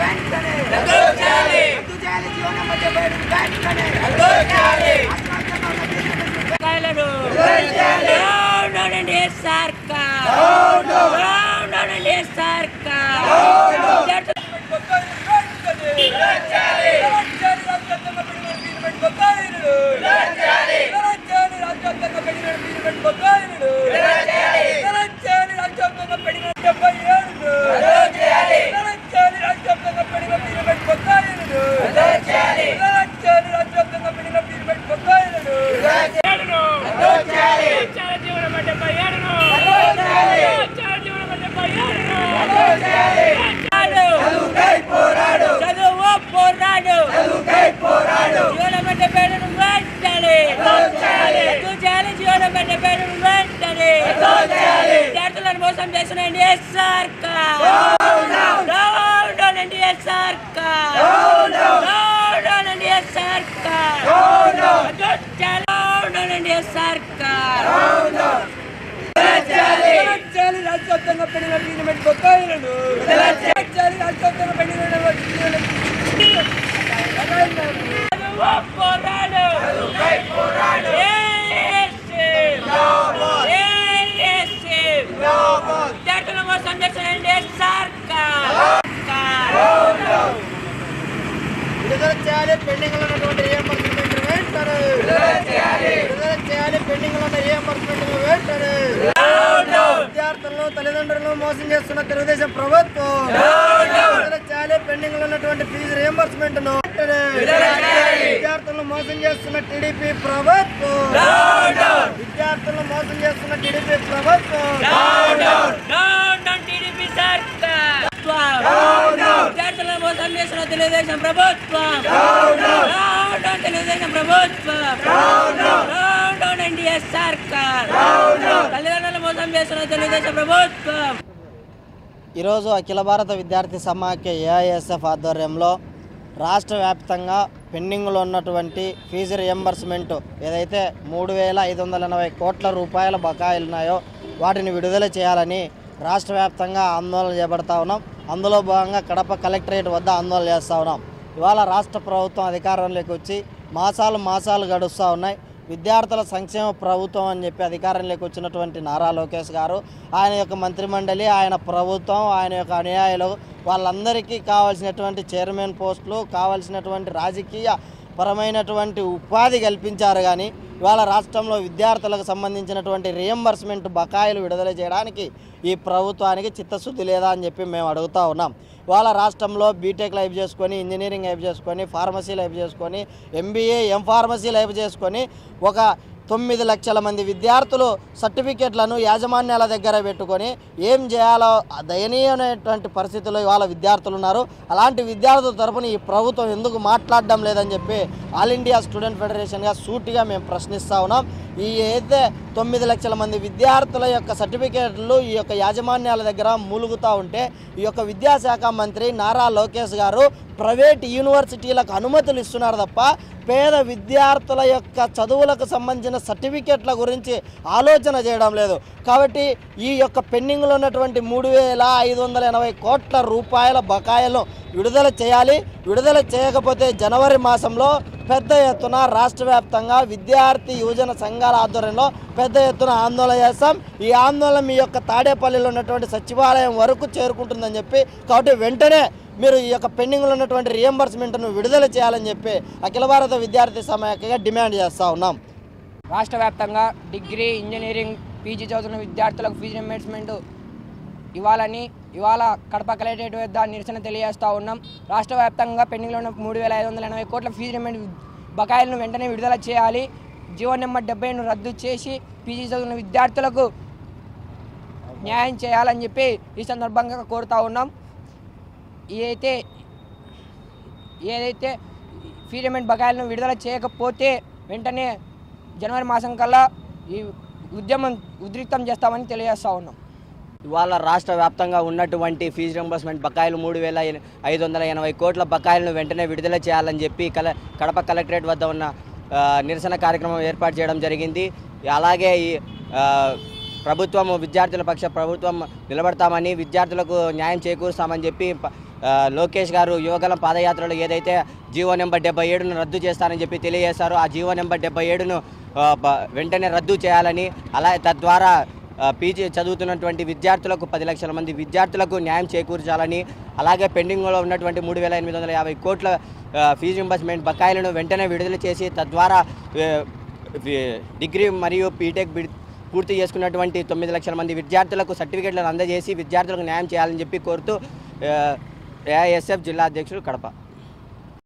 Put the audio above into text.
వెంటనే రద్దు చేయాలి. రద్దు చేయాలి జీవో నెంబర్ డెబ్బై వెంటనే రద్దు చేయాలి. సర్కార్ సర్కార్ మోసం చేసిన ఎన్డీఏ సర్కార్. ఎన్డీఏ సర్కార్. ఎన్డీఏ సర్కార్. ఎన్డీఏ సర్కార్. రాజ్యాంగంగా పెరిగిన పీరియడ్ బకాయిలను రాజ్యాలు రాజ్యాంగంగా పెరిగిన చదువు పోరాడు ఏఎస్సీ. ఏఎస్సీ. విద్యార్థుల మోసం చేసిన ఎన్డీఏ సర్కార్ సర్కార్. విడుదల పెండింగ్లో ఉన్నటువంటి రియంబర్స్మెంట్ వెంటనే విడుదల చేయాలి. పెండింగ్ ఉన్న రియంబర్స్మెంట్ వెంటనే విద్యార్థులను తల్లిదండ్రులను మోసం చేస్తున్న తెలుగుదేశం ప్రభుత్వం విడుదల చేయాలి. పెండింగ్లో ఉన్నటువంటి ఫీజు రియంబర్స్మెంట్ను విద్యార్థులను మోసం చేస్తున్న టీడీపీ ప్రభుత్వం విద్యార్థులను మోసం చేస్తున్న టీడీపీ ప్రభుత్వం విద్యార్థుల చేసిన తెలుగుదేశం ప్రభుత్వం. తెలుగుదేశం ప్రభుత్వం. డౌన్ సర్కార్. తల్లిదండ్రుల మోసం చేసిన తెలుగుదేశం ప్రభుత్వం. ఈరోజు అఖిల భారత విద్యార్థి సమాఖ్య ఏఐఎస్ఎఫ్ ఆధ్వర్యంలో రాష్ట్ర వ్యాప్తంగా పెండింగ్లో ఉన్నటువంటి ఫీజు రియంబర్స్మెంట్ ఏదైతే మూడు వేల ఐదు వందల ఎనభై కోట్ల రూపాయల బకాయిలు ఉన్నాయో వాటిని విడుదల చేయాలని రాష్ట్ర వ్యాప్తంగా ఆందోళన చేపడతా ఉన్నాం. అందులో భాగంగా కడప కలెక్టరేట్ వద్ద ఆందోళన చేస్తూ ఉన్నాం. ఇవాళ రాష్ట్ర ప్రభుత్వం అధికారంలోకి వచ్చి మాసాలు మాసాలు గడుస్తూ ఉన్నాయి. విద్యార్థుల సంక్షేమ ప్రభుత్వం అని చెప్పి అధికారంలోకి వచ్చినటువంటి నారా లోకేష్ గారు ఆయన యొక్క మంత్రిమండలి ఆయన ప్రభుత్వం ఆయన యొక్క అనుయాయులు వాళ్ళందరికీ కావాల్సినటువంటి చైర్మన్ పోస్టులు కావాల్సినటువంటి రాజకీయ పరమైనటువంటి ఉపాధి కల్పించారు కానీ ఇవాళ రాష్ట్రంలో విద్యార్థులకు సంబంధించినటువంటి రియంబర్స్మెంట్ బకాయిలు విడుదల చేయడానికి ఈ ప్రభుత్వానికి చిత్తశుద్ధి లేదా అని చెప్పి మేము అడుగుతా ఉన్నాం. వాళ్ళ రాష్ట్రంలో బీటెక్ లైఫ్ చేసుకొని ఇంజనీరింగ్ లైఫ్ చేసుకొని ఫార్మసీ లైఫ్ చేసుకొని ఎంబీఏ ఎం ఫార్మసీ లైఫ్ చేసుకొని ఒక తొమ్మిది లక్షల మంది విద్యార్థులు సర్టిఫికేట్లను యాజమాన్యాల దగ్గర పెట్టుకొని ఏం చేయాలో దయనీయమైనటువంటి పరిస్థితుల్లో ఇవాళ విద్యార్థులు ఉన్నారు. అలాంటి విద్యార్థుల తరపున ఈ ప్రభుత్వం ఎందుకు మాట్లాడడం లేదని చెప్పి ఆల్ ఇండియా స్టూడెంట్ ఫెడరేషన్గా సూటిగా మేము ప్రశ్నిస్తా ఉన్నాం. ఈ అయితే తొమ్మిది లక్షల మంది విద్యార్థుల యొక్క సర్టిఫికేట్లు ఈ యొక్క యాజమాన్యాల దగ్గర మూలుగుతూ ఉంటే ఈ యొక్క విద్యాశాఖ మంత్రి నారా లోకేష్ గారు ప్రైవేట్ యూనివర్సిటీలకు అనుమతులు ఇస్తున్నారు తప్ప పేద విద్యార్థుల యొక్క చదువులకు సంబంధించిన సర్టిఫికెట్ల గురించి ఆలోచన చేయడం లేదు. కాబట్టి ఈ యొక్క పెండింగ్లో ఉన్నటువంటి మూడు వేల ఐదు వందల ఎనభై కోట్ల రూపాయల బకాయిలను విడుదల చేయాలి. విడుదల చేయకపోతే జనవరి మాసంలో పెద్ద ఎత్తున రాష్ట్ర వ్యాప్తంగా విద్యార్థి యువజన సంఘాల ఆధ్వర్యంలో పెద్ద ఎత్తున ఆందోళన చేస్తాం. ఈ ఆందోళన మీ యొక్క తాడేపల్లిలో ఉన్నటువంటి సచివాలయం వరకు చేరుకుంటుందని చెప్పి కాబట్టి వెంటనే మీరు ఈ యొక్క పెండింగ్లో ఉన్నటువంటి రియంబర్స్మెంట్ను విడుదల చేయాలని చెప్పి అఖిల భారత విద్యార్థి సమాఖ్యగా డిమాండ్ చేస్తూ ఉన్నాం. రాష్ట్ర వ్యాప్తంగా డిగ్రీ ఇంజనీరింగ్ పీజీ చదువుతున్న విద్యార్థులకు ఫీజు రియంబర్స్మెంట్ ఇవ్వాలని ఇవాళ కడప కలెక్టరేట్ వద్ద నిరసన తెలియజేస్తూ ఉన్నాం. రాష్ట్ర వ్యాప్తంగా పెండింగ్లో ఉన్న మూడు వేల ఐదు వందల ఎనభై కోట్ల ఫీజు రిమెంట్ బకాయిలను వెంటనే విడుదల చేయాలి. జీవో నెంబర్ డెబ్బైను రద్దు చేసి పీజీ చదువుతున్న విద్యార్థులకు న్యాయం చేయాలని చెప్పి ఈ సందర్భంగా కోరుతా ఉన్నాం. ఏదైతే ఏదైతే ఫీ రిమెంట్ బకాయిలను విడుదల చేయకపోతే వెంటనే జనవరి మాసం కల్లా ఈ ఉద్యమం ఉద్రిక్తం చేస్తామని తెలియజేస్తా ఉన్నాం. ఇవాళ రాష్ట్ర వ్యాప్తంగా ఉన్నటువంటి ఫీజు రింబర్స్మెంట్ బకాయిలు మూడు వేల ఐదు వందల ఎనభై కోట్ల బకాయిలను వెంటనే విడుదల చేయాలని చెప్పి కల కడప కలెక్టరేట్ వద్ద ఉన్న నిరసన కార్యక్రమం ఏర్పాటు చేయడం జరిగింది. అలాగే ఈ ప్రభుత్వం విద్యార్థుల పక్ష ప్రభుత్వం నిలబడతామని విద్యార్థులకు న్యాయం చేకూరుస్తామని చెప్పి లోకేష్ గారు యువగలం పాదయాత్రలో ఏదైతే జీవో నెంబర్ డెబ్బై ఏడును రద్దు చేస్తారని చెప్పి తెలియజేశారో ఆ జీవో నెంబర్ డెబ్బై ఏడును వెంటనే రద్దు చేయాలని అలా తద్వారా పీజీ చదువుతున్నటువంటి విద్యార్థులకు పది లక్షల మంది విద్యార్థులకు న్యాయం చేకూర్చాలని అలాగే పెండింగ్లో ఉన్నటువంటి మూడు వేల ఎనిమిది వందల యాభై కోట్ల ఫీజు రింబర్స్మెంట్ బకాయిలను వెంటనే విడుదల చేసి తద్వారా డిగ్రీ మరియు బీటెక్ పూర్తి చేసుకున్నటువంటి తొమ్మిది లక్షల మంది విద్యార్థులకు సర్టిఫికెట్లను అందజేసి విద్యార్థులకు న్యాయం చేయాలని చెప్పి కోరుతూ ఏఐఎస్ఎఫ్ జిల్లా అధ్యక్షుడు కడప.